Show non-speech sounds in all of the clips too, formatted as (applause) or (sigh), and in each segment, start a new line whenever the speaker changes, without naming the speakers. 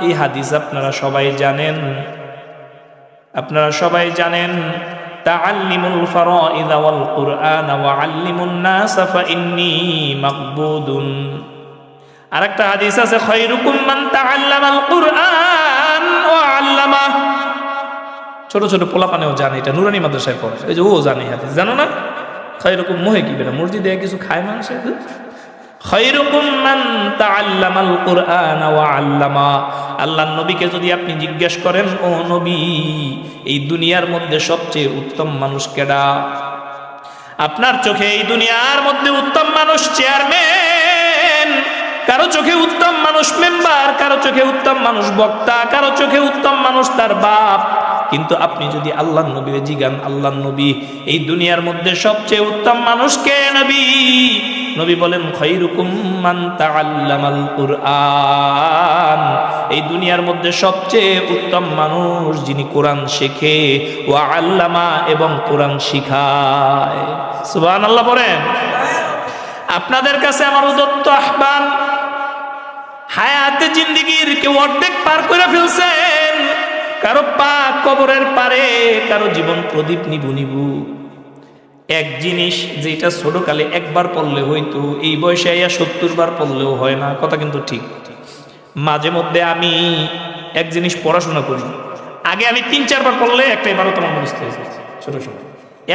এই হাদিস আপনারা সবাই জানেন। আপনারা সবাই জানেন, তাআল্লিমুল ফারাইদ হাদিস আছে আল্লামা। ছোট ছোট পোলাপানেও জানে, এটা নুরানি মাদ্রাসায় পড়ে। এই যে ও জানে হাদিস, জানো না? খায়রুকুম মোহে কি বেটা? মসজিদে কিছু খায় মানুষ আল্লাহর নবীকে যদি আপনি জিজ্ঞেস করেন, ও নবী, এই দুনিয়ার মধ্যে সবচেয়ে উত্তম মানুষ কেডা? আপনার চোখে এই দুনিয়ার মধ্যে উত্তম মানুষ চেয়ারম্যান, কারও চোখে উত্তম মানুষ মেম্বার, কারও চোখে উত্তম মানুষ বক্তা, কারও চোখে উত্তম মানুষ তার বাপ। কিন্তু আপনি যদি আল্লাহ নবীর জিগান আল্লাহ নবী, এই দুনিয়ার মধ্যে সবচেয়ে উত্তম মানুষ কে নবী? নবী বলেন, খৈরুকুম মান তাআল্লামাল কুরআন। এই দুনিয়ার মধ্যে সবচেয়ে উত্তম মানুষ যিনি কোরআন শেখে, ওয়া আল্লামা এবং কোরআন শিখায়। সুবহানাল্লাহ বলেন, আপনাদের কাছে আমার উদত্ত আহ্বান, হায়াতে জিন্দিগির কেউ অর্ধেক পার করে ফেলছেন। কারও পা কবরের পারে, কারও জীবন প্রদীপ নিবু নিবু। এক জিনিস যেটা ছোটকালে একবার পড়লে হইতো, এই বয়সে আইয়া সত্তর বার পড়লেও হয় না, কথা কিন্তু ঠিক। মাঝে মধ্যে আমি এক জিনিস পড়াশোনা করি। আগে আমি তিন, চারবার পড়লে একটা বারো তোমার মুখস্থ হয়ে যায় ছোট সময়।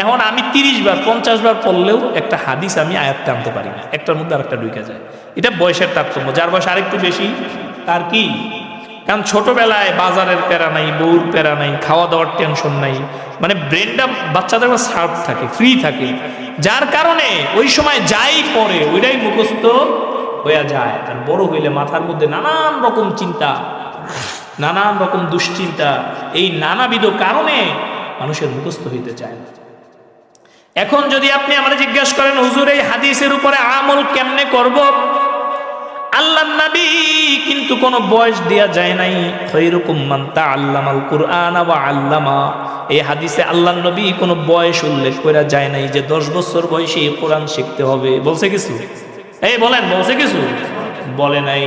এখন আমি তিরিশ বার পঞ্চাশ বার পড়লেও একটা হাদিস আমি আয়াত্তে আনতে পারি না, একটার মধ্যে আরেকটা ঢুকে যায়। এটা বয়সের তারতম্য, যার বয়স আরেকটু বেশি, তার কি? কারণ ছোটবেলায় বাজারের প্যারা নাই, বউর প্যারা নাই খাওয়া দাওয়ার টেনশন নাই। মানে ব্রেনটা বাচ্চাদের সার্ভ থাকে ফ্রি থাকে। যার কারণে ওই সময় যাই পরে ওইটাই মুখস্থ হয়ে যায়। আর বড় হইলে মাথার মধ্যে নানান রকম চিন্তা, নানান রকম দুশ্চিন্তা, এই নানাবিধ কারণে মানুষের মুখস্থ হইতে চায় না। এখন যদি আপনি আমরা জিজ্ঞাসা করেন, হুজুর, এই হাদিসের উপরে আমল কেমনে করব? আল্লাহ নবী কিন্তু কোনো বয়স দেয়া যায় নাই। খৈরকুম মান তাআল্লামাল কুরআন ওয়া আল্লামা। এই হাদিসে আল্লাহ নবী কোনো বয়স উল্লেখ করা যায় নাই যে 10 বছর বয়সে কোরআন শিখতে হবে। বলছে কিছু? এই বলেন, বলছে কিছু? বলে নাই।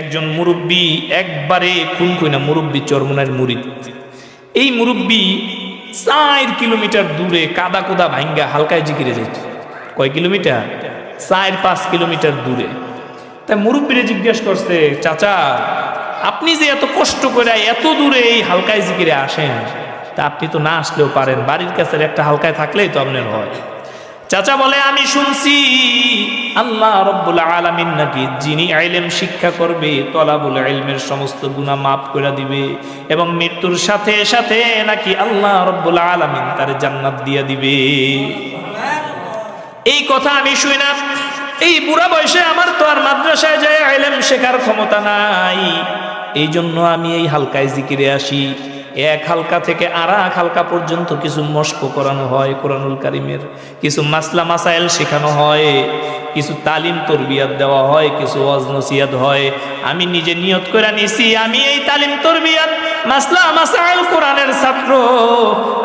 একজন মুরব্বী একবারে খুন কইনা মুরব্বী চরমনের মুরিদ এই মুরব্বী চার কিলোমিটার দূরে কাদা কোদা ভাঙ্গা হালকায় জিকিরে যাইত। কয় কিলোমিটার? চার পাঁচ কিলোমিটার দূরে। তাই মুরব্বীরে জিজ্ঞেস করছে, চাচা, আপনি যে এত কষ্ট করে এত দূরে এই হালকায় জিকিরে আসেন, তা আপনি তো না আসলেও পারেন। বাড়ির কাছে একটা হালকায় থাকলেই তো আপনার হয়। চাচা বলে, আমি শুনছি আল্লাহ রব্বুল আলামিন নাকি যিনি আইলেম শিক্ষা করবে, তলাবুল ইলমের সমস্ত গুনাহ মাফ করে দিবে এবং মৃত্যুর সাথে সাথে নাকি আল্লাহ রব্বুল আলামিন তার জান্নাত দিয়ে দিবে? এই কথা আমি শুই না এই বুড়া বয়সে আমার তো আর মাদ্রাসায় যায় আইলেম শেখার ক্ষমতা নাই। এই জন্য আমি এই হালকায় জিকিরে আসি। এক হালকা থেকে আর হালকা পর্যন্ত কিছু মস্ক করানো হয় কোরআনুল কারিমের। কিছু মাসলা মাসাইল শেখানো হয়। কিছু তালিম তরবিয়াত দেওয়া হয়, কিছু অজনসিয়াত হয়। আমি নিজে নিয়ত করে নিছি, আমি এই তালিম তরবিয়াত মাসলা মাসাইল কোরআনের ছাত্র।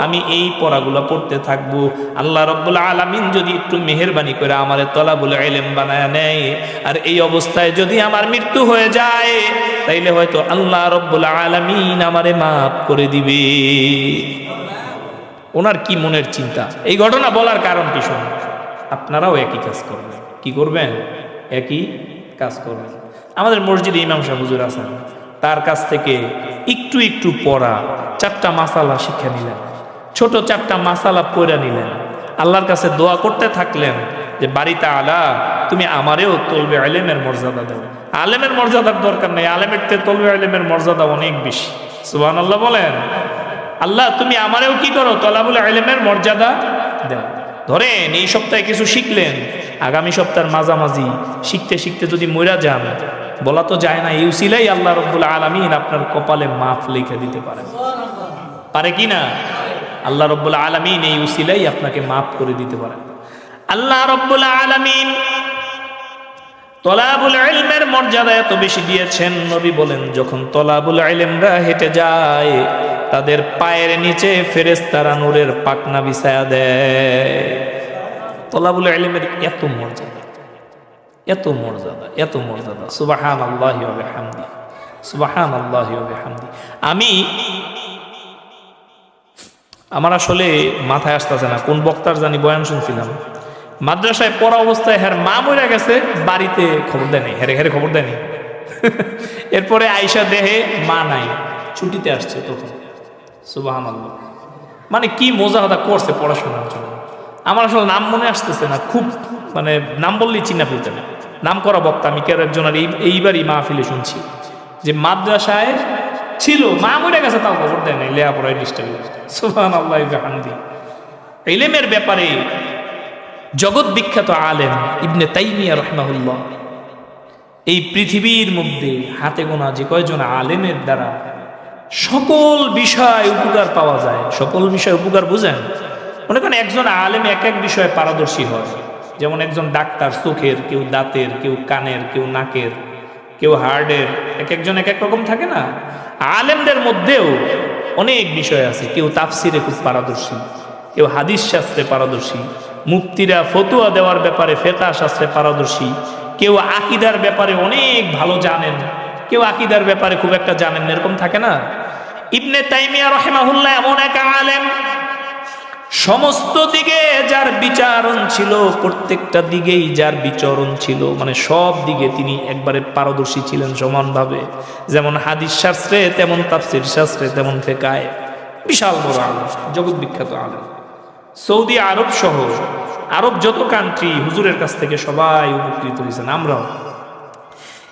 আমি এই পড়াগুলো পড়তে থাকব। আল্লাহ রব্বুল আলামিন যদি একটু মেহেরবানি করে আমার তলাবুল এলেম বানায় নেয়, আর এই অবস্থায় যদি আমার মৃত্যু হয়ে যায়, তাইলে হয়তো আল্লাহ রব্বুল আলামিন আমারে মাফ করে দিবে। ওনার কি মনের চিন্তা? এই ঘটনা বলার কারণ কি শুনুন? আপনারাও একই কাজ করবেন। কি করবেন? একই কাজ করবেন। আমাদের মসজিদে ইমাম সাহেব হুজুর আছেন। তার কাছ থেকে একটু একটু পড়া, চারটা মাসালা শিক্ষা নিলেন। ছোট চারটা মাসালা পড়া নিলেন। আল্লাহর কাছে দোয়া করতে থাকলেন যে বাড়িতে আলা তুমি আমারেও তলবে আলেমের মর্যাদা দাও। আলেমের মর্যাদার দরকার নেই। আলেমের তে তলবে আলেমের মর্যাদা অনেক বেশি। সুবান আল্লাহ বলেন। আল্লাহ, তুমি আমারেও কি করো? তলাবুল আলেমের মর্যাদা দাও। ধরেন, এই সপ্তাহে কিছু শিখলেন। আগামী সপ্তাহের মাঝামাঝি শিখতে শিখতে যদি মরা যান বলা তো যায় না ইউসিলাই আল্লাহ রব্বুল আলমিন আপনার কপালে মাফ লিখে দিতে পারেন। পারে কি না? আল্লাহ রব্বুল আলমিন এই উসিলাই আপনাকে মাফ করে দিতে পারেন। আল্লাহ রব্বুল আলমিন তলাবুল ইলমের মর্যাদা এত বেশি দিয়েছেন, নবী বলেন, যখন তলাবুল ইলমরা হেঁটে যায়, তাদের পায়ের নিচে ফেরেস্তারা নূরের পাকনা বিছায়া দেয়। তলাবুল ইলমের এত মর্যাদা। এত মর্যাদা এত মর্যাদা। সুবাহান আল্লাহ হামদি সুবাহান আল্লাহ হামদি আমি, আমার আসলে মাথায় আসতেছে না, কোন বক্তার জানি বয়ান শুনছিলাম। মাদ্রাসায় পড়া অবস্থায় হ্যার মা মরে গেছে, বাড়িতে খবর দেয়নি, হেরে হেরে খবর দেয়নি। (laughs) এরপরে আইসা দেহে মা নাই, ছুটিতে আসছে তখন। সুবাহান আল্লাহ মানে কি মোজাহাদা করছে পড়াশোনার জন্য। আমার আসলে নাম মনে আসতেছে না, খুব মানে নাম বললেই চিন্না ফেলতে না নাম করা বক্তা আমি কেউ একজনের এই এইবারই মাহফিলে শুনছি যে মাদ্রাসায় ছিল, মা মরে গেছে, তাও খবর দেয় নাই লেয়া পড়ায় ডিস্টার্ব। সুবাহান আল্লাহ হামদি। এলেমের ব্যাপারে জগৎ বিখ্যাত আলেম ইবনে তাইমিয়া রহমাহুল্লাহ এই পৃথিবীর মধ্যে হাতে গোনা যে কয়জন আলেমের দ্বারা সকল বিষয় উপকার পাওয়া যায়, সকল বিষয় উপকার বুঝেন? মনে করেন একজন আলেম এক এক বিষয়ে পারদর্শী হয়। যেমন একজন ডাক্তার চোখের কেউ দাঁতের, কেউ কানের, কেউ নাকের, কেউ হার্টের, এক একজন এক এক রকম থাকে না? আলেমদের মধ্যেও অনেক বিষয় আছে। কেউ তাফসিরে খুব পারদর্শী, কেউ হাদিস শাস্ত্রে পারদর্শী মুক্তিরা ফতুয়া দেওয়ার ব্যাপারে ফেতা শাস্ত্রে পারদর্শী, কেউ আকিদার ব্যাপারে অনেক ভালো জানেন, কেউ আকিদার ব্যাপারে খুব একটা জানেন এরকম থাকে না? ইবনে তাইমিয়া রহেমাহুল্লাহ এমন এক আলেম সমস্ত দিকে যার বিচারণ ছিল, প্রত্যেকটা দিকেই যার বিচরণ ছিল মানে সব দিকে তিনি একবারে পারদর্শী ছিলেন সমানভাবে। যেমন হাদিস শাস্ত্রে, তেমন তাফসির শাস্ত্রে, তেমন ফেকায়। বিশাল বড় আলম, জগৎ বিখ্যাত আলম। সৌদি আরব সহ আরব যত কান্ট্রি হুজুরের কাছ থেকে সবাই উপকৃত হয়েছেন। আমরাও।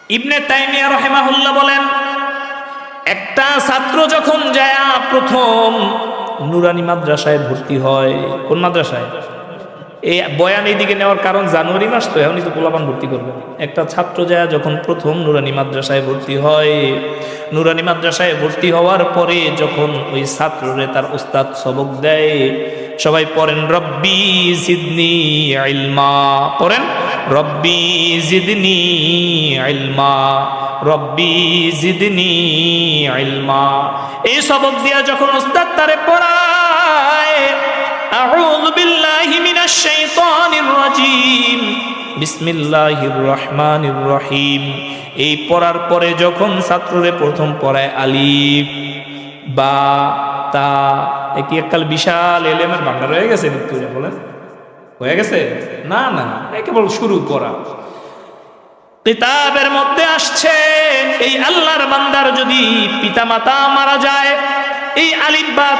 ইবনে তাইমিয়া রহেমাহুল্লাহ বলেন, একটা ছাত্র যখন যায় প্রথম নুরানি মাদ্রাসায় ভর্তি হয়। কোন মাদ্রাসায়? এই বয়ান এইদিকে নেওয়ার কারণ জানুয়ারি মাস তো, এখনই তো পোলাপান ভর্তি করবে। একটা ছাত্র যায় যখন প্রথম নুরানি মাদ্রাসায় ভর্তি হয়। নুরানি মাদ্রাসায় ভর্তি হওয়ার পরে যখন ওই ছাত্ররে তার উস্তাদ সবক দেয়, সবাই পড়েন, রব্বি জিদনি ইলমা। পড়েন, রব্বি জিদনি ইলমা। রব্বি জিদনি ইলমা। এই সবক দিয়া যখন উস্তাদ তারে পড়ায়, আউযু বিল্লাহি মিনাশ শাইতানির রাজিম, বিসমিল্লাহির রহমানির রহিম। এই পড়ার পরে যখন ছাত্ররে প্রথম পড়ায় আলিফ, বা, তা কি এককাল বিশাল এলেমের ভান্ডার হয়ে গেছে নিত্যুজা বলেন? হয়ে গেছে? না না কেবল শুরু করা। কিতাবের মধ্যে আসছে, এই আল্লাহর বান্দার যদি পিতামাতা মারা যায়, এই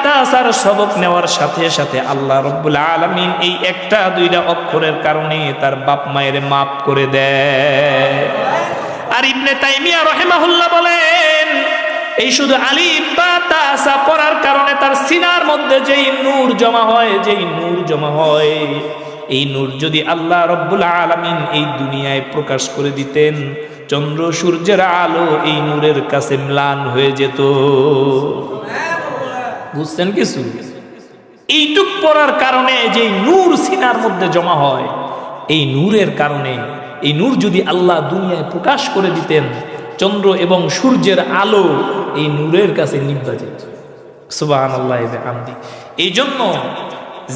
তাসার সবক নেওয়ার সাথে সাথে আল্লাহ রব্বুল আলমিন এই একটা, দুইটা অক্ষরের কারণে তার বাপ মায়ের মাপ করে দেয়। আর ইবনে তাইমিয়া রহেমাহুল্লাহ বলেন, এই শুধু আলিফ, বা তাসা পড়ার কারণে তার সিনার মধ্যে যেই নূর জমা হয়, যেই নূর জমা হয় এই নূর যদি আল্লাহ রব্বুল আলমিন এই দুনিয়ায় প্রকাশ করে দিতেন, চন্দ্র সূর্যের আলো এই নূরের কাছে ম্লান হয়ে যেত। বুঝছেন কিছু? এইটুক পড়ার কারণে যে নূর সিনার মধ্যে জমা হয়, এই নূরের কারণে, এই নূর যদি আল্লাহ দুনিয়ায় প্রকাশ করে দিতেন, চন্দ্র এবং সূর্যের আলো এই নূরের কাছে নিভা যেত। সুবাহ আল্লাহ এই জন্য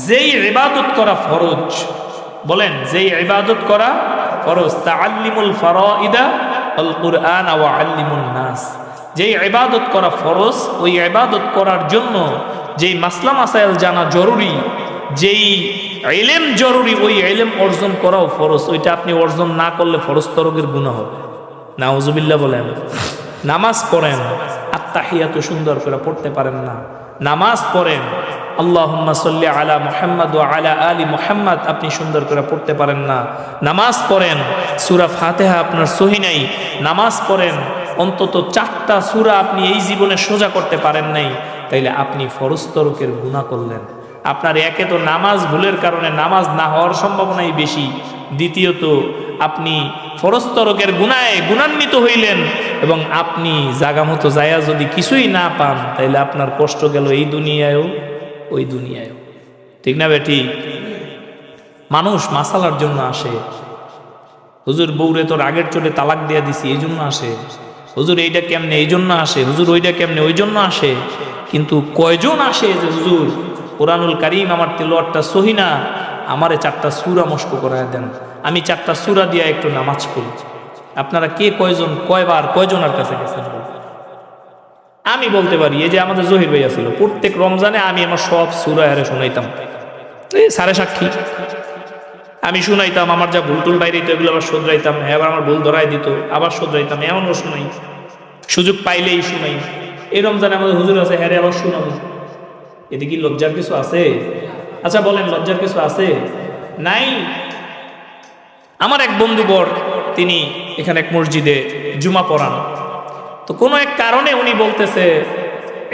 যেই ইবাদত করা ফরজ, বলেন, যেই ইবাদত করা ফরজ তা আল্লিমুল আল কুরআন ওয়া আল্লিমুন নাস। যেই ইবাদত করা ফরজ, ওই ইবাদত করার জন্য যেই মাসলা মাসাইল জানা জরুরি, যেই এলেম জরুরি, ওই এলেম অর্জন করাও ফরজ। ওইটা আপনি অর্জন না করলে ফরজ তরকের গুণা হবে। নাউজুবিল্লাহ বলেন, নামাজ পড়েন, আত্মাহিয়াত সুন্দর করে পড়তে পারেন না। নামাজ পড়েন আল্লাহুম্মা সাল্লি আলা মোহাম্মদ ওয়া আলা আলি মুহাম্মদ। আপনি সুন্দর করে পড়তে পারেন না। নামাজ পড়েন, সূরা ফাতিহা আপনার সহি নাই। নামাজ পড়েন, অন্তত চারটা সুরা আপনি এই জীবনে সোজা করতে পারেন নাই। তাইলে আপনি ফরজ তরকের গুনাহ করলেন। আপনার একে তো নামাজ ভুলের কারণে নামাজ না হওয়ার সম্ভাবনাই বেশি। দ্বিতীয়ত, আপনি ফরস্তরকের গুণায় গুণান্বিত হইলেন এবং আপনি জাগামতো যায়া যদি কিছুই না পান, তাইলে আপনার কষ্ট গেল এই দুনিয়ায়ও। ওই দুনিয়ায়। ঠিক না বেটি? মানুষ মাসালার জন্য আসে। হুজুর বউরে তোর আগের চলে তালাক দিয়ে দিছি, এই জন্য আসে। হুজুর এইটা কেমনে, এই জন্য আসে। হুজুর ওইটা কেমনে, ওই জন্য আসে। কিন্তু কয়জন আসে যে হুজুর, কোরআনুল কারিম আমার তেলোয়ারটা সহি না, আমারে চারটা সুরা মস্ক করায় দেন। আমি চারটা সুরা দিয়া একটু নামাজ পড়ি। আপনারা কে কয়জন, কয়বার, কয়জনের কাছে গেছেন? আমি বলতে পারি, এই যে আমাদের জহির ভাইয়া ছিল প্রত্যেক রমজানে আমি আমার সব সুরা হারে শোনাইতাম। সাড়ে সাক্ষী। আমি শুনাইতাম, আমার যা ভুল টুল বাইরে এগুলো আবার শোধরাইতাম হ্যাঁ আবার আমার ভুল ধরাই দিত, আবার শোধরাইতাম এমনও শুনাই। সুযোগ পাইলেই শুনাই। এই রমজানে আমাদের হুজুর আছে হ্যারে আবার শুনাবো। এতে কি লজ্জার কিছু আছে? আচ্ছা বলেন, লজ্জার কিছু আছে? নাই। আমার এক বন্ধু বর, তিনি এখানে এক মসজিদে জুমা পড়ান। তো কোনো এক কারণে উনি বলতেছে,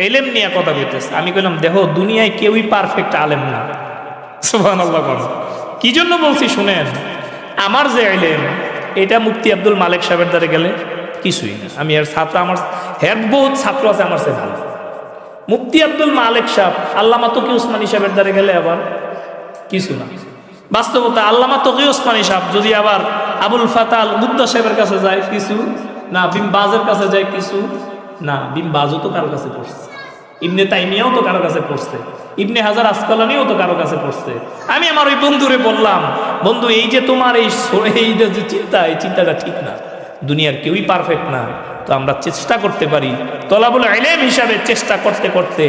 এলেম নিয়ে কথা বলতেছে। আমি কইলাম, দেখো, দুনিয়ায় কেউই পারফেক্ট আলেম না। কি জন্য বলছি শুনেন, আমার যে এলেম, এটা মুফতি আব্দুল মালিক সাহেবের দ্বারা গেলে কিছুই না। আমি আর ছাত্র, আমার হ্যাঁ বহুত ছাত্র আছে আমার সে ভালো। মুফতি আব্দুল মালিক সাহেব, আল্লামা তকি উসমানী সাহেবের দ্বারা গেলে আবার কিছু না। বাস্তবতা, আল্লামা তকি উসমানী সাহেব যদি আবার আবুল ফাতাল মুদ্দা সাহেবের কাছে যায়, কিছু না, বিমবাজের কাছে যায় কিছু, না বিম বাজও তো কারও কাছে পড়ছে। ইবনে তাইমিয়াও তো কারও কাছে পড়ছে। ইবনে হাজার আসকালানিও তো কারও কাছে পড়ছে। আমি আমার ওই বন্ধুরে বললাম, বন্ধু, এই যে তোমার এই এই যে চিন্তা, এই চিন্তাটা ঠিক না। দুনিয়ার কেউই পারফেক্ট না। তো আমরা চেষ্টা করতে পারি। তলাবুল এলেম হিসাবে চেষ্টা করতে করতে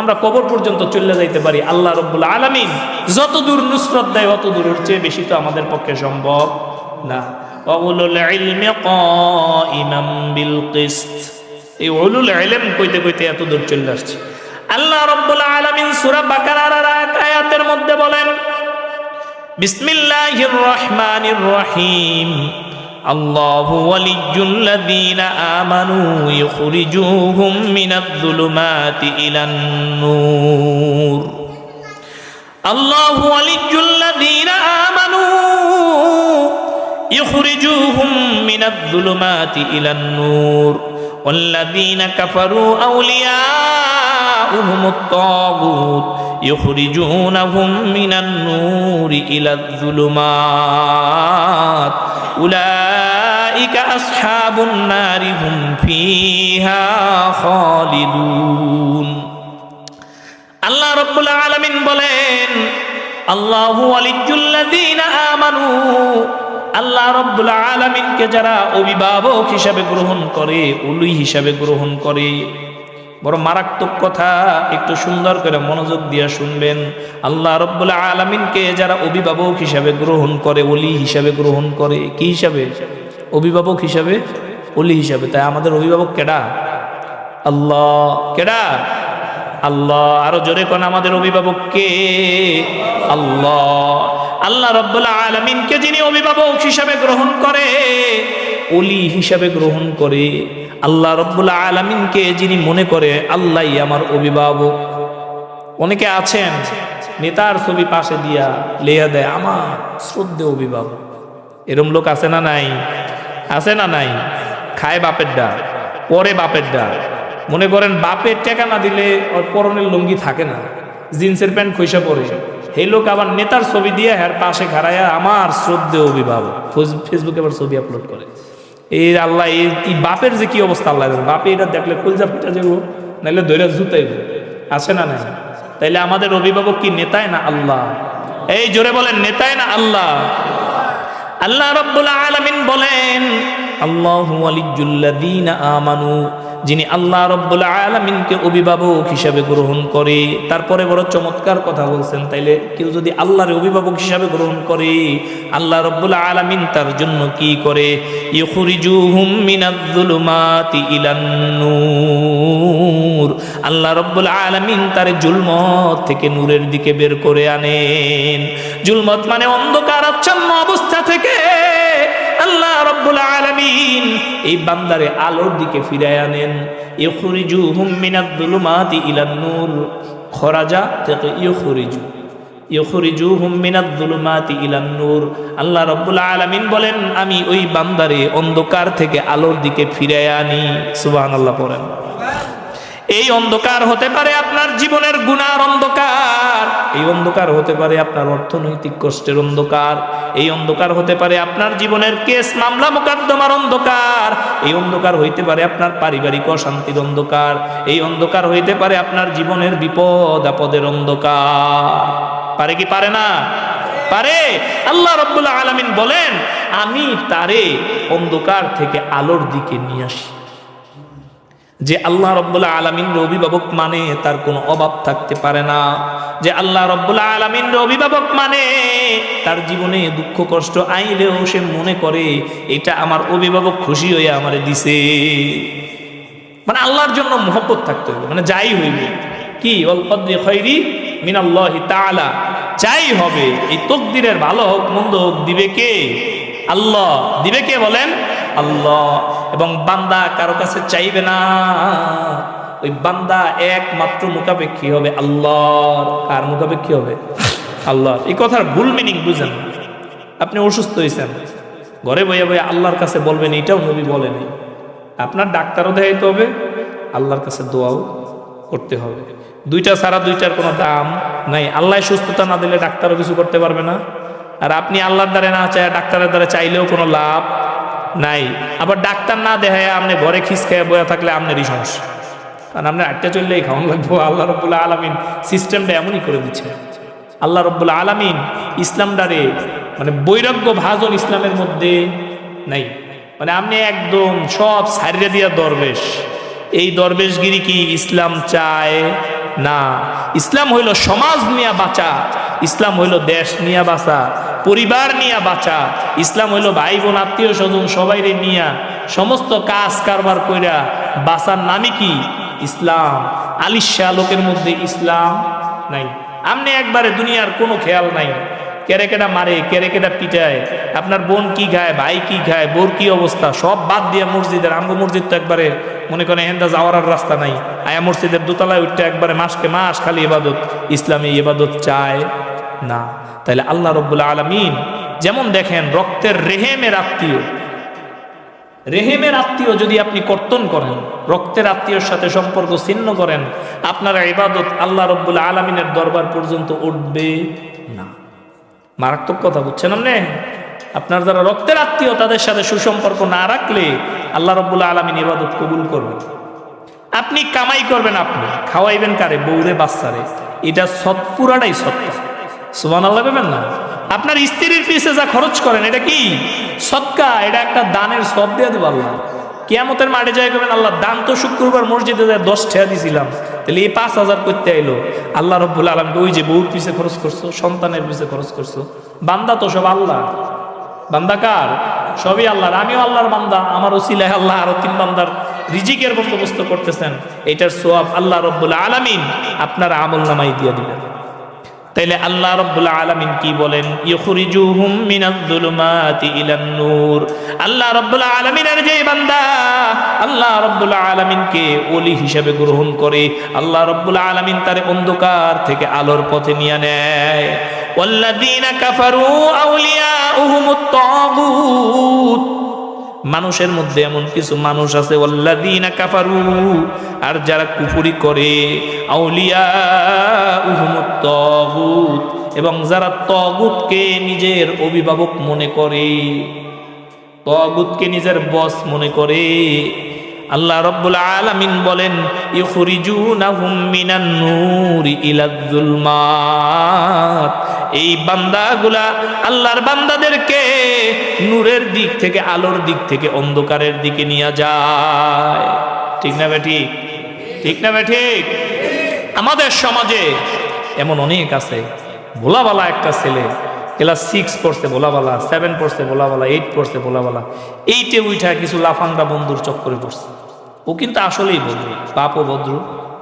আমরা কবর পর্যন্ত চলে যাইতে পারি। আল্লাহ রব্বুল আলমিন যত দূর নুসরত দেয় অত দূরের চেয়ে বেশি তো আমাদের পক্ষে সম্ভব না। অবুলুল ইলমে কাইমাম বিল কিসত। এই উলুল ইলম কইতে কইতে এত দূর চলে আসছে। আল্লাহ রব্বুল আলামিন সূরা বাকারার আয়াতের মধ্যে বলেন, বিসমিল্লাহির রহমানির রহিম। আল্লাহু ওয়ালিয়্যুল্লাযীনা আমানু ইখরিজুহুম মিনায-যুলুমাতি ইলান নূর। আল্লাহু ওয়ালিয়্যুল্লাযীনা আমানু يخرجوهم من الظلمات إلى النور والذين كفروا أولياؤهم الطاغوت يخرجونهم من النور إلى الظلمات أولئك أصحاب النار هم فيها خالدون আল্লাহ রব্বুল আলামিন বলেন আল্লাহু ওয়ালিয়্যুল্লাযীনা আমানু আল্লাহ রব্বুল আলামিনকে যারা অভিভাবক হিসাবে গ্রহণ করে, উলুই হিসাবে গ্রহণ করে, বড় মারাত্মক কথা, একটু সুন্দর করে মনোযোগ দিয়ে শুনবেন। আল্লাহ রব্বুল আলামিনকে যারা অভিভাবক হিসাবে গ্রহণ করে অলি হিসাবে গ্রহণ করে, কি হিসাবে? অভিভাবক হিসাবে? অলি হিসাবে। তাই আমাদের অভিভাবক কেডা? আল্লাহ। কেডা? আল্লাহ। আরও জোরে কোন আমাদের অভিভাবক কে আল্লাহ। আল্লাহ রব্বুল্লাহ আলমিনকে যিনি অভিভাবক হিসাবে গ্রহণ করে অলি হিসাবে গ্রহণ করে, আল্লাহ রব্বুল্লাহ আলমিনকে যিনি মনে করে আল্লাহই আমার অভিভাবক। অনেকে আছেন, নেতার ছবি পাশে দিয়া লেয়া দেয়, আমার শ্রদ্ধে অভিভাবক। এরম লোক আছে না নাই? আছে না নাই? খায় বাপের ডা পরে বাপের ডা মনে করেন বাপের টাকা না দিলে ওর পরনের লুঙ্গি থাকে না, জিন্সের প্যান্ট খৈসা পরে। এই লোক আবার নেতার ছবি দিয়ে হ্যার পাশে খাড়াইয়া আমার শ্রদ্ধেয় অভিভাবক। ফেস- ফেসবুকে আবার ছবি আপলোড করে। এই আল্লাহ, এই বাপের যে কি অবস্থা আল্লাহ। বাপে এটা দেখলে কলজা ফিটা যাব নাহলে দৈরা জুতাইব আছে না নাই? তাইলে আমাদের অভিভাবক কি নেতায় না আল্লাহ? এই জোরে বলেন নেতায় না আল্লাহ? আল্লাহ রব্বুল আলামিন বলেন আল্লাহু ওয়ালিয়্যুল্লাযীনা আমানু, যিনি আল্লাহ রব্বুল আলামিনকে অভিভাবক হিসাবে গ্রহণ করে। তারপরে বড় চমৎকার কথা বলছেন, তাইলে কেউ যদি আল্লাহর অভিভাবক হিসাবে গ্রহণ করে, আল্লাহ রব্বুল আলামিন তার জন্য কি করে? আল্লাহ রব্বুল আলামিন তার জুলমত থেকে নূরের দিকে বের করে আনেন। জুলমত মানে অন্ধকার আচ্ছন্ন অবস্থা থেকে আল্লাহ রব্বুল আলামিন, এই বান্দারে আলোর দিকে ফিরে আনেন। মিনাদ-যুলুমাতি ইলান নূর। খরাজা থেকে ইখরিজু, ইখরিজুহুম মিনাদ-যুলুমাতি ইলান নূর। আল্লাহ রব্বুল আলামিন বলেন, আমি ওই বান্দারে অন্ধকার থেকে আলোর দিকে ফিরে আনি। সুবহানাল্লাহ পড়েন। এই অন্ধকার হতে পারে আপনার জীবনের গুনার অন্ধকার। এই অন্ধকার হতে পারে আপনার অর্থনৈতিক কষ্টের অন্ধকার। এই অন্ধকার হতে পারে আপনার জীবনের কেস, মামলা, মোকদ্দমার অন্ধকার। এই অন্ধকার হইতে পারে আপনার পারিবারিক অশান্তির অন্ধকার। এই অন্ধকার হইতে পারে আপনার জীবনের বিপদ, আপদের অন্ধকার। পারে কি পারে না? পারে। আল্লাহ রব্বুল্লাহ আলমিন বলেন, আমি তারে অন্ধকার থেকে আলোর দিকে নিয়ে আসি। যে আল্লাহ রব্বুল্লাহ আলমিন অভিভাবক মানে তার কোনো অভাব থাকতে পারে না। যে আল্লাহ রব্বুল্লাহ আলমিন অভিভাবক মানে তার জীবনে দুঃখ কষ্ট আইলেও সে মনে করে, এটা আমার অভিভাবক খুশি হয়ে আমার দিছে। মানে আল্লাহর জন্য মহব্বত থাকতে হবে মানে যাই হইবে। কি? অল্পদ্রি খৈরি মিনাল্লাহি তাআলা। যাই হবে, এই তকদিরের ভালো হোক, মন্দ হোক, দিবে কে? আল্লাহ। দিবে কে বলেন? আল্লাহ। এবং বান্দা কারও কাছে চাইবে না। ওই বান্দা একমাত্র মুখাপেক্ষী হবে আল্লাহর। কার মুখাপেক্ষী হবে? আল্লাহ এই কথার ভুল মিনিং বুঝেন। আপনি অসুস্থ হয়েছেন ঘরে বইয়া বইয়া আল্লাহর কাছে বলবেন, এটাও নবী বলেনি। আপনার ডাক্তারও দেখাইতে হবে, আল্লাহর কাছে দোয়াও করতে হবে। দুইটা ছাড়া দুইটার কোনো দাম নাই। আল্লাহ সুস্থতা না দিলে ডাক্তারও কিছু করতে পারবে না। আর আপনি আল্লাহর দ্বারে না চায় ডাক্তারের দ্বারা চাইলেও কোনো লাভ নাই। আবার ডাক্তার না দেখায় আপনি ঘরে খিস খেয়ে বয়া থাকলে আপনারই সমস্যা। কারণ আপনি আটটা চললেই খাওয়ান লাগবো। আল্লাহ রব্বুল্লাহ আলমিন সিস্টেমটা এমনই করে দিচ্ছে। আল্লাহ রব্বুল্লাহ আলমিন ইসলামটারে মানে বৈরাগ্য ভাজন ইসলামের মধ্যে নাই। মানে আপনি একদম সব সারিয়ে দিয়া দরবেশ। এই দরবেশগিরি কি ইসলাম চায় না, ইসলাম হইল সমাজ নিয়ে বাঁচা, ইসলাম হইল দেশ নিয়ে বাঁচা, পরিবার নিয়ে বাঁচা, ইসলাম হইল ভাই বোন আত্মীয় স্বজন সবাই নিয়া, সমস্ত কাজ কারবার কইরা বাঁচার নামে কি? ইসলাম। আলিশা লোকের মধ্যে ইসলাম নাই। আমনে একবারে দুনিয়ার কোনো খেয়াল নাই। কেড়ে কেটা মারে, কেড়ে কেটা পিটায়। আপনার বোন কি খায়, ভাই কি খায়, বোর কি অবস্থা, সব বাদ দিয়ে মসজিদের, আমগো মসজিদ তো একবারে মনে করেন হেন্দা যাওয়ার রাস্তা নাই। আয়া মসজিদের দোতলায় উঠতে একবারে মাসকে মাস খালি ইবাদত, ইসলামী ইবাদত চায় না। তাহলে আল্লাহ রব্বুল আলমিন যেমন দেখেন রক্তের রেহেমের আত্মীয় রেহেমের আত্মীয় যদি আপনি কর্তন করেন, রক্তের আত্মীয়র সাথে সম্পর্ক ছিন্ন করেন, আপনার ইবাদত আল্লাহ রব্বুল আলমিনের দরবার পর্যন্ত উঠবে না। মারাত্মক কথা বুঝছেন আপনি? আপনার যারা রক্তের আত্মীয়, তাদের সাথে সুসম্পর্ক না রাখলে আল্লাহ রব্বুল আলমিন ইবাদত কবুল করবেন। আপনি কামাই করবেন আপনি, খাওয়াইবেন কারে? বৌরে বাচ্চারে। এটা সৎপুরাটাই সত্য সুমান আল্লাহ পাবেন না? আপনার স্ত্রীর পিছে যা খরচ করেন, এটা কি? সৎকা? এটা একটা দানের সব দিয়ে দেবো আল্লাহ। কেয়ামতের মাঠে যাই করবেন আল্লাহ দান তো শুক্রবার মসজিদে যায় দশ ঠেয়া দিছিলাম। তাহলে এই পাঁচ হাজার করতে আইলো। আল্লাহ রব্বুল আলমকে ওই যে বউর পিছে খরচ করছ, সন্তানের পিছে খরচ করছ। বান্দা তো সব আল্লাহ। বান্দা কার? সবই আল্লাহর। আমিও আল্লাহর বান্দা, আমার ওসিলায় আল্লাহ আরও তিন বান্দার রিজিকের বন্দোবস্ত করতেছেন। এটার সোয়াব আল্লাহ রব্বুল আলামিন আপনার আমল নামাই দিয়ে দিবেন। তাইলে আল্লাহ রব্বুল আলামিন কি বলেন ইখরিজুহুম মিনাজ-জুলুমাতি ইলান নূর আল্লাহ রব্বুল আলামিনের যে বান্দা আল্লাহ রব্বুল আলামিনকে ওলি হিসেবে গ্রহণ করে আল্লাহ রব্বুল আলামিন তার অন্ধকার থেকে আলোর পথে নিয়ে নেয় والذين كفروا أولياؤهم الطاغوت মানুষের মধ্যে এমন কিছু মানুষ আছে কাফারু আর যারা কুফরি করে আউলিয়া এবং যারা তগুতকে নিজের অভিভাবক মনে করে, তগুতকে নিজের বস মনে করে, আল্লাহ রব্বুল আলামিন বলেন, ইখরিজুনাহুম মিনান নূরি ইলাজ জুলমাত এই বান্দাগুলা আল্লাহর বান্দাদেরকে নূরের দিক থেকে, আলোর দিক থেকে, অন্ধকারের দিকে নিয়ে যায়। ঠিক না ঠিক ঠিক না ঠিক? আমাদের সমাজে এমন অনেক আছে। ভোলাবালা একটা ছেলে, ক্লাস সিক্স পড়ছে ভোলাবালা, সেভেন পড়ছে ভোলাবালা, এইট পড়ছে ভোলাবালা, এইটে উঠা কিছু লাফাঙ্গা বন্ধুর চক্করে পড়ছে। ও কিন্তু আসলেই ভদ্র, বাপও ভদ্র,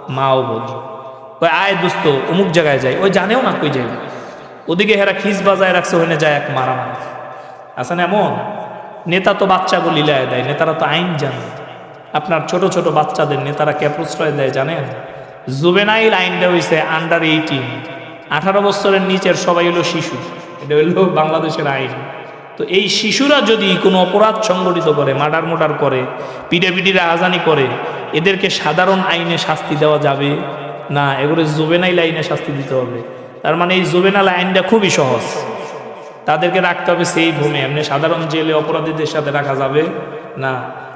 মাও ভদ্র। আয় দোস্ত, অমুক জায়গায় যায় ওই জানেও না কই যাইবে? ওদিকে হেরা খিস বাজায় রাখছে, ওখানে যায় এক মারামারি। আসেন এমন, নেতা তো বাচ্চাগুলো লীলায় দেয়, নেতারা তো আইন জানে। আপনার ছোট ছোট বাচ্চাদের নেতারা কে প্রশ্রয় দেয় জানেন? জুবেনাইল আইনটা হয়েছে আন্ডার এইটিন আঠারো বছরের নিচের সবাই হলো শিশু, এটা হলো বাংলাদেশের আইন। তো এই শিশুরা যদি কোনো অপরাধ সংগঠিত করে, মার্ডার মোডার করে পিডিপিডিরা আজানি করে, এদেরকে সাধারণ আইনে শাস্তি দেওয়া যাবে? না, এগুলো জুবেনাইল আইনে শাস্তি দিতে হবে। তার মানে এই জুবেনাল আইনটা খুবই সহজ। তাদেরকে রাখতে হবে সেই ভূমি। এমনি সাধারণ জেলে অপরাধীদের সাথে রাখা যাবে না।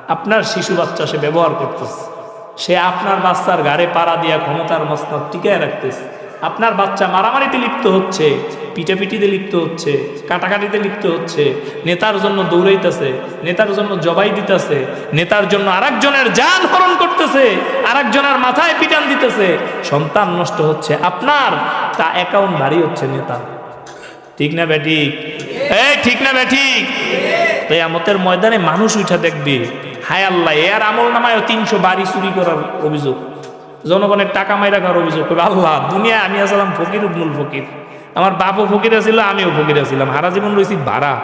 আপনার শিশু বাচ্চা সে ব্যবহার করতেছে। সে আপনার বাচ্চার গাড়ে পাড়া দিয়া ক্ষমতার মসনদ টিকায় রাখতেছে। আপনার বাচ্চা মারামারিতে লিপ্ত হচ্ছে পিটাপিটিতে লিপ্ত হচ্ছে, কাটাকাটিতে লিপ্ত হচ্ছে, নেতার জন্য দৌড়াইতেছে, নেতার জন্য জবাই দিতেছে, নেতার জন্য আরেকজনের যান হরণ করতেছে, আরেকজনের মাথায় পিটান দিতেছে, সন্তান নষ্ট হচ্ছে আপনার, তা অ্যাকাউন্ট ভারী হচ্ছে নেতা। ঠিক না ব্যাঠিক এই ঠিক না ব্যাঠিক তো আমতের ময়দানে মানুষ উঠা দেখবে, হায় আল্লাহ এ আর আমল নামায় তিনশো বাড়ি চুরি করার অভিযোগ। জনগণের টাকা মাইরা খাওয়ার অভিযোগ করবে, আল্লাহ, দুনিয়ায় আমি আসলাম ফকির উদ্মুল ফকির। আমার বাপও ফকির ছিল আমিও ফকির ছিলাম হারা জীবন রয়েছি ভাড়া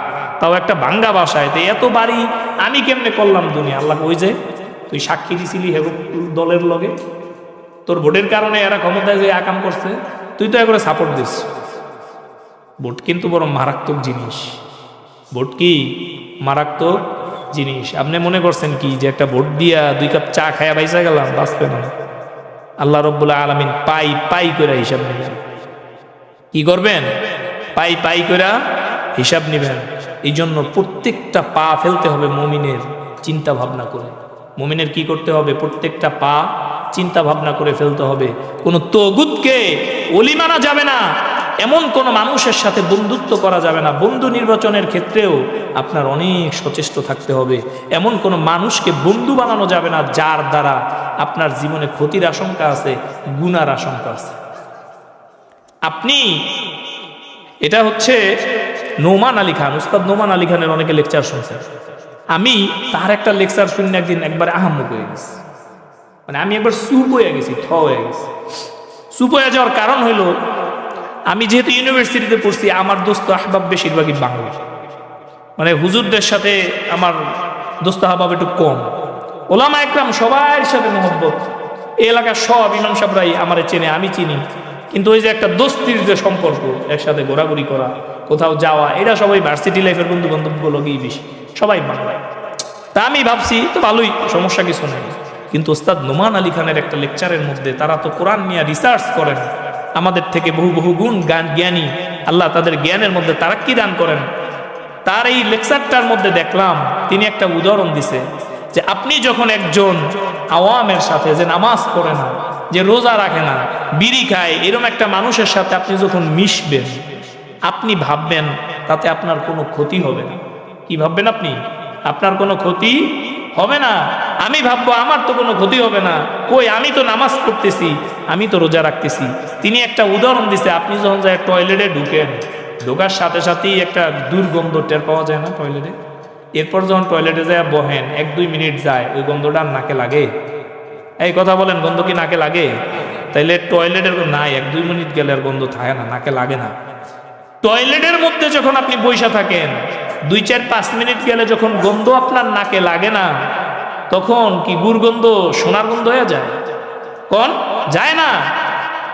তাও একটা ভাঙ্গা বাসায়, তো এত বাড়ি আমি কেমনে করলাম দুনিয়া? আল্লাহ ওই যে, তুই সাক্ষী দিছিলি হে দলের লগে। তোর ভোটের কারণে এরা ক্ষমতায় যে আকাম করছে, তুই তো একবারে সাপোর্ট দিস। ভোট কিন্তু বড় মারাত্মক জিনিস। ভোট কি মারাত্মক জিনিস? আপনি মনে করছেন কি যে একটা ভোট দিয়া দুই কাপ চা খায়া বাইসা গেলাম, বাঁচবে না। আল্লাহ রব্বুল্লাহ আলমিন পাই পাই করে হিসাব নিবেন। কি করবেন? পাই পাই করে হিসাব নিবেন। এই জন্য প্রত্যেকটা পা ফেলতে হবে মমিনের চিন্তা ভাবনা করে। মমিনের কি করতে হবে? প্রত্যেকটা পা চিন্তা ভাবনা করে ফেলতে হবে। কোনো তগুদকে অলি মানা যাবে না। এমন কোনো মানুষের সাথে বন্ধুত্ব করা যাবে না। বন্ধু নির্বাচনের ক্ষেত্রেও আপনার অনেক সচেষ্ট থাকতে হবে। এমন কোনো মানুষকে বন্ধু বানানো যাবে না যার দ্বারা আপনার জীবনে ক্ষতির আশঙ্কা আছে, গুনার আশঙ্কা আছে। আপনি, এটা হচ্ছে নোমান আলী খান। উস্তাদ নোমান আলী খানের অনেকে লেকচার শুনছেন। আমি তার একটা লেকচার শুনে একদিন একবার আহাম্মক হয়ে গেছি। মানে আমি একবার সুপ হয়ে গেছি, থ হয়ে গেছি। সুপ হয়ে যাওয়ার কারণ হইল আমি যেহেতু ইউনিভার্সিটিতে পড়ছি, আমার দোস্ত আহবাব বেশিরভাগই বাংলা। মানে হুজুরদের সাথে আমার দোস্ত আহবাব একটু কম। ওলামা একরাম সবার সাথে মোহব্বত। এলাকার সব ইমাম সাবরাই আমার চেনে, আমি চিনি। কিন্তু ওই যে একটা দোস্তির যে সম্পর্ক, একসাথে ঘোরাঘুরি করা, কোথাও যাওয়া এটা সবাই ভার্সিটি লাইফের বন্ধু বান্ধবগুলোকেই বেশি, সবাই বাংলায় তা আমি ভাবছি, তো ভালোই, সমস্যা কিছু নেই। কিন্তু ওস্তাদ নোমান আলী খানের একটা লেকচারের মধ্যে তারা তো কোরআন নিয়ে রিসার্চ করেন। আমাদের থেকে বহু বহু গুণ জ্ঞান আল্লাহ তাদের জ্ঞানের মধ্যে তারা কি দান করেন। তার এই লেকচারটার মধ্যে দেখলাম, তিনি একটা উদাহরণ দিছে যে আপনি যখন একজন আওয়ামের সাথে যে নামাজ পড়ে না, যে রোজা রাখে না, বিড়ি খায় এরকম একটা মানুষের সাথে আপনি যখন মিশবেন, আপনি ভাববেন তাতে আপনার কোনো ক্ষতি হবে না। কি ভাববেন আপনি? আপনার কোনো ক্ষতি হবে না। আমি ভাববো, আমার তো কোনো ক্ষতি হবে না। কই, আমি তো নামাজ পড়তেছি, আমি তো রোজা রাখতেছি। তিনি একটা উদাহরণ দিছে, আপনি যখন যায় টয়লেটে ঢুকেন, ঢোকার সাথে সাথেই একটা দুর্গন্ধ টের পাওয়া যায় না টয়লেটে? এরপর যখন টয়লেটে যায় বহেন, এক দুই মিনিট যায়, ওই গন্ধটা নাকে লাগে। এই কথা বলেন, গন্ধ কি নাকে লাগে? তাইলে টয়লেটের নাই, এক দুই মিনিট গেলে আর গন্ধ থাকে না, নাকে লাগে না। টয়লেটের মধ্যে যখন আপনি বৈশা থাকেন দুই চার পাঁচ মিনিট গেলে যখন গন্ধ আপনার নাকে লাগে না, তখন কি গুড় গন্ধ, সোনার গন্ধ হয়ে যায়? কোন? যায় না।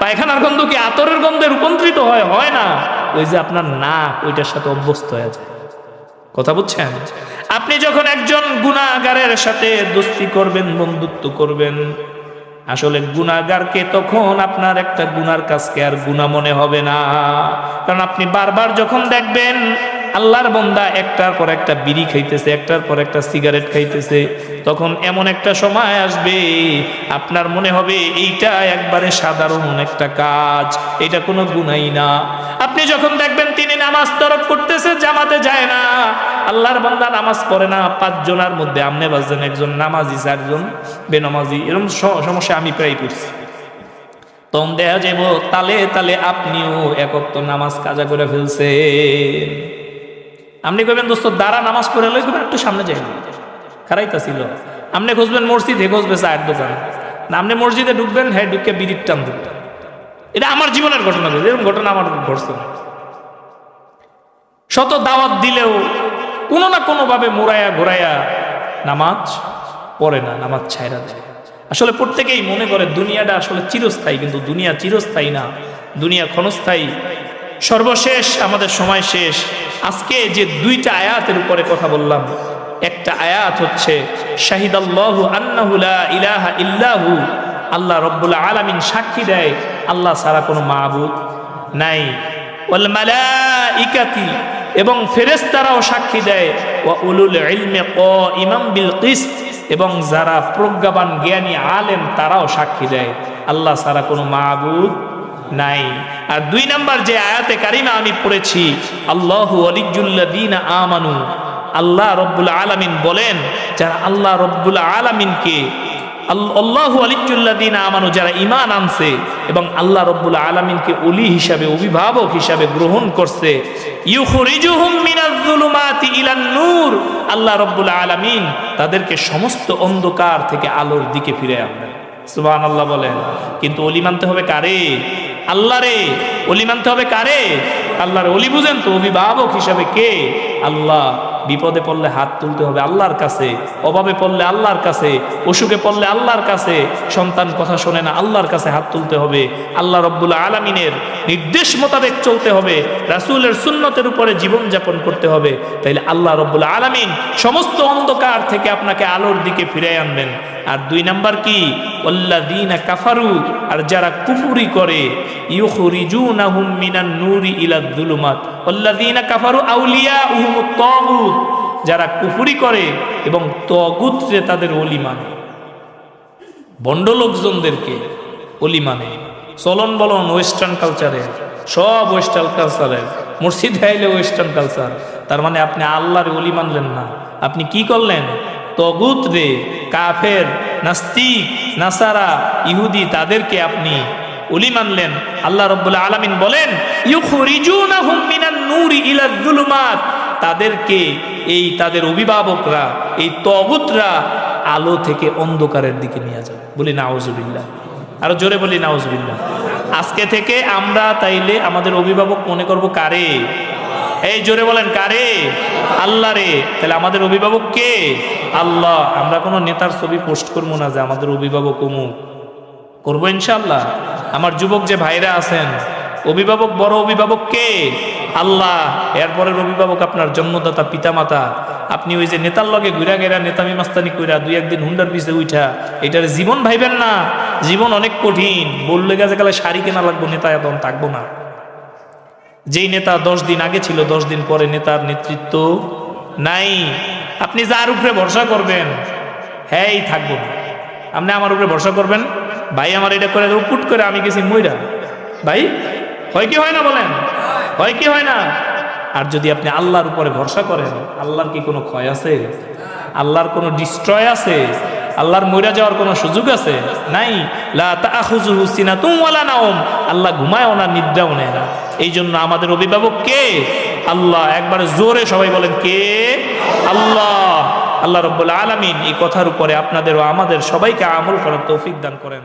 পায়খানার গন্ধ কি আতরের গন্ধে রূপান্তরিত হয়? হয় না। ওই যে আপনার নাক, ওইটার সাথে অভ্যস্ত হয়ে যায়। কথা বুঝছেন? আপনি যখন একজন গুণাগারের সাথে দোস্তি করবেন, বন্ধুত্ব করবেন, আসলে গুণাগারকে তখন আপনার একটা গুনার কাজকে আর গুণা মনে হবে না। কারণ আপনি বারবার যখন দেখবেন আল্লাহর বন্দা একটার পর একটা বিড়ি খাইতেছে, একটার পর একটা সিগারেট খাইতেছে। তখন এমন একটা সময় আসবে, আপনার মনে হবে এইটা একবারে সাধারণ একটা কাজ, এটা কোনো গুণাই না। আপনি যখন দেখবেন তিনি নামাজ তরফ করতেছে, জামাতে যায় না। আল্লাহর বান্দা নামাজ পড়ে না পাঁচ জনের মধ্যে আমনে বাজছেন একজন নামাজি, চারজন বেনামাজি, এরকম সমস্যা আমি প্রায় পড়ছি। তখন দেখা যাব তালে তালে আপনিও একত্র নামাজ কাজা করে ফেলছেন। আপনি কইবেন দোস্ত দাঁড়া নামাজ পড়ে লই কইবেন একটু সামনে যাই খারাইতা ছিল আপনি খুঁজবেন মসজিদ খুঁজবে চায়ের দোকান। না আপনি মসজিদে ঢুকবেন হ্যাঁ ঢুকে বিড়ির টান এটা আমার জীবনের ঘটনা বলছি, এরকম ঘটনা আমার ঘটছে। শত দাওয়াত দিলেও কোনো না কোনোভাবে মোড়াইয়া ঘোরাইয়া নামাজ পড়ে না নামাজ ছাইরা দেয়। আসলে প্রত্যেকেই মনে করে দুনিয়াটা আসলে চিরস্থায়ী কিন্তু দুনিয়া চিরস্থায়ী না। দুনিয়া ক্ষণস্থায়ী। সর্বশেষ আমাদের সময় শেষ। আজকে যে দুইটা আয়াতের উপরে কথা বললাম, একটা আয়াত হচ্ছে শাহিদ আল্লাহ আন্নাহু লা ইলাহা ইল্লাহু। আল্লাহ রব্বুল আলামিন সাক্ষী দেয়, আল্লাহ ছাড়া কোনো মাহবুদ নাই। ওয়াল মালাইকাতি, এবং ফেরেশতারাও সাক্ষী দেয় উলুল এবং যারা প্রজ্ঞাবান, জ্ঞানী, আলেম, তারাও সাক্ষী দেয়, আল্লাহ ছাড়া কোনো মাহবুদ নাই। আর দুই নাম্বার যে আয়াতে কারিমা আমি পড়েছি, আল্লাহ আমানু। আল্লাহ রব্বুল আলামিন বলেন, যারা আল্লাহ রব্বুল আলামিনকে যারা ইমান আনছে এবং আল্লাহ অলি হিসাবে, অভিভাবক হিসাবে গ্রহণ করছে আল্লাহ তাদেরকে সমস্ত অন্ধকার থেকে আলোর দিকে ফিরে আনবেন। সুবাহ আল্লাহ বলেন। কিন্তু অলি মানতে হবে কারে? আল্লাহ রে, অলি মানতে হবে কারে? আল্লাহর অলি বুঝেন তো, অভিভাবক হিসাবে কে? আল্লাহ, বিপদে পড়লে হাত তুলতে হবে আল্লাহর কাছে, অভাবে পড়লে আল্লাহর কাছে, অসুখে পড়লে আল্লাহর কাছে, সন্তান কথা শোনে না, আল্লাহর কাছে হাত তুলতে হবে। আল্লাহ রব্বুল আলমিনের নির্দেশ মোতাবেক চলতে হবে, রাসুলের সুন্নতের উপরে জীবনযাপন করতে হবে। তাইলে আল্লাহ রব্বুল আলমিন সমস্ত অন্ধকার থেকে আপনাকে আলোর দিকে ফিরে আনবেন। আর দুই নাম্বার কি? ওল্লাদিনা কাফারু, আর যারা কুফুরি করে কাফারু আউলিয়া তাগুত যারা কুফুরি করে এবং তগুতরে তাদের অলি মানে। বন্ড লোকজনদেরকে অলি মানে। চলন বলন ওয়েস্টার্ন কালচারে, সব ওয়েস্টার্ন কালচারের মসজিদ আইলে ওয়েস্টার্ন কালচার। তার মানে আপনি আল্লাহর অলি মানলেন না। আপনি কি করলেন? তগুত রে, কাফের, নাস্তিক, নাসারা, ইহুদি, তাদেরকে আপনি অলি মানলেন। আল্লাহ রব্বুল আলমিন বলেন তাদেরকে এই তাদের অভিভাবকরা, এই তগুতরা আলো থেকে অন্ধকারের দিকে নিয়ে যাবে। বলি, নাউজুবিল্লাহ। আরও জোরে বলি, নাউজুবিল্লাহ। আজকে থেকে আমরা তাইলে আমাদের অভিভাবক মনে করব কারে? এই জোরে বলেন, কারে? আল্লাহ রে। তাহলে আমাদের অভিভাবক কে? আল্লাহ। আমরা কোনো নেতার ছবি পোস্ট করব না যে আমাদের অভিভাবক অমুক। করব ইনশাল্লাহ আমার যুবক যে ভাইরা আছেন, অভিভাবক, বড় অভিভাবক কে? আল্লাহ। এরপরের অভিভাবক আপনার জন্মদাতা, পিতামাতা। আপনি ওই যে নেতার লগে ঘুরা গেরা নেতামি মাস্তানি কইরা দুই একদিন হুন্ডার পিছে উঠা এটার জীবন ভাইবেন না। জীবন অনেক কঠিন। বললে গেছে গেলে শাড়ি কেনা লাগবো, নেতা এখন থাকব না। যেই নেতা দশ দিন আগে ছিল, দশ দিন পরে নেতার নেতৃত্ব নাই। আপনি যার উপরে ভরসা করবেন হ্যাঁ থাকব আপনি আমার উপরে ভরসা করবেন, ভাই আমার এটা করে উপুট করে আমি গেছি মইরা। ভাই, হয় কি হয় না বলেন? হয় কি হয় না? আর যদি আপনি আল্লাহর উপরে ভরসা করেন, আল্লাহর কি কোনো ক্ষয় আছে? আল্লাহর কোনো ডিস্ট্রয় আছে? আল্লাহর মইরা যাওয়ার কোনো সুযোগ আছে? নাই। লা ওয়ালা আল্লাহ ঘুমায় না, নিদ্রাও নেয় না। এই জন্য আমাদের অভিভাবক কে? আল্লাহ। একবার জোরে সবাই বলেন, কে? আল্লাহ। আল্লাহ রব্বুল আলমিন এই কথার উপরে আপনাদের ও আমাদের সবাইকে আমল করার তৌফিক দান করেন।